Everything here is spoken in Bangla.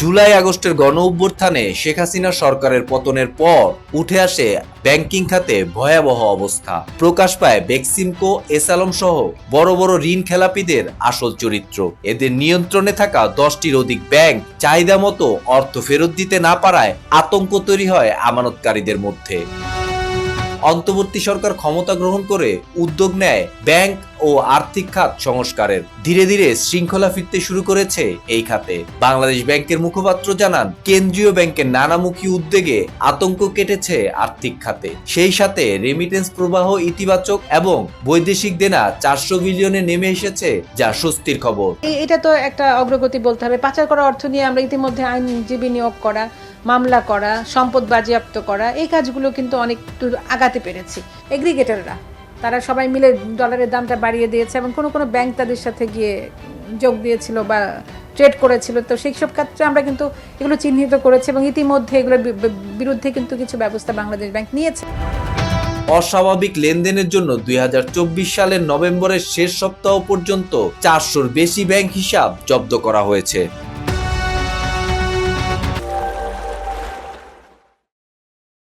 জুলাই আগস্টের গণ অভ্যুত্থানে শেখ হাসিনা সরকারের পতনের পর উঠে আসে ব্যাংকিং খাতে ভয়াবহ অবস্থা। প্রকাশ পায় বেক্সিমকো, এসালম সহ বড় বড় ঋণ খেলাপিদের আসল চরিত্র। এদের নিয়ন্ত্রণে থাকা দশটির অধিক ব্যাংক চাহিদা মতো অর্থ ফেরত দিতে না পারায় আতঙ্ক তৈরি হয় আমানতকারীদের মধ্যে। অন্তর্বর্তী সরকার ক্ষমতা গ্রহণ করে উদ্যোগ নেয় ব্যাংক ও আর্থিক খাত সংস্কারের। ধীরে ধীরে শৃঙ্খলা ফিরতে শুরু করেছে এই খাতে। বাংলাদেশ ব্যাংকের মুখপাত্র জানান, কেন্দ্রীয় ব্যাংকের নানামুখী উদ্যোগে আতঙ্ক কেটেছে আর্থিক খাতে। সেই সাথে রেমিটেন্স প্রবাহ ইতিবাচক এবং বৈদেশিক দেনা চারশো বিলিয়নে নেমে এসেছে যা স্বস্তির খবর। এটা তো একটা অগ্রগতি বলতে হবে। পাচার করা অর্থ নিয়ে আমরা ইতিমধ্যে আইনজীবী নিয়োগ করা মামলা করা, সম্পদ বাজেয়াপ্ত করা, এই কাজগুলো কিন্তু অনেক দূর আগাতে পেরেছি। এগ্রিগেটররা, তারা সবাই মিলে ডলারের দামটা বাড়িয়ে দিয়েছে এবং কোনো কোনো ব্যাংক তাদের সাথে গিয়ে যোগ দিয়েছিল বা ট্রেড করেছিল। তো সেই সব ক্ষেত্রে আমরা কিন্তু এগুলো চিহ্নিত করেছি এবং ইতিমধ্যে এগুলোর বিরুদ্ধে কিন্তু কিছু ব্যবস্থা বাংলাদেশ ব্যাংক নিয়েছে। অস্বাভাবিক লেনদেনের জন্য দুই হাজার চব্বিশ সালের নভেম্বরের শেষ সপ্তাহ পর্যন্ত চারশোর বেশি ব্যাংক হিসাব জব্দ করা হয়েছে।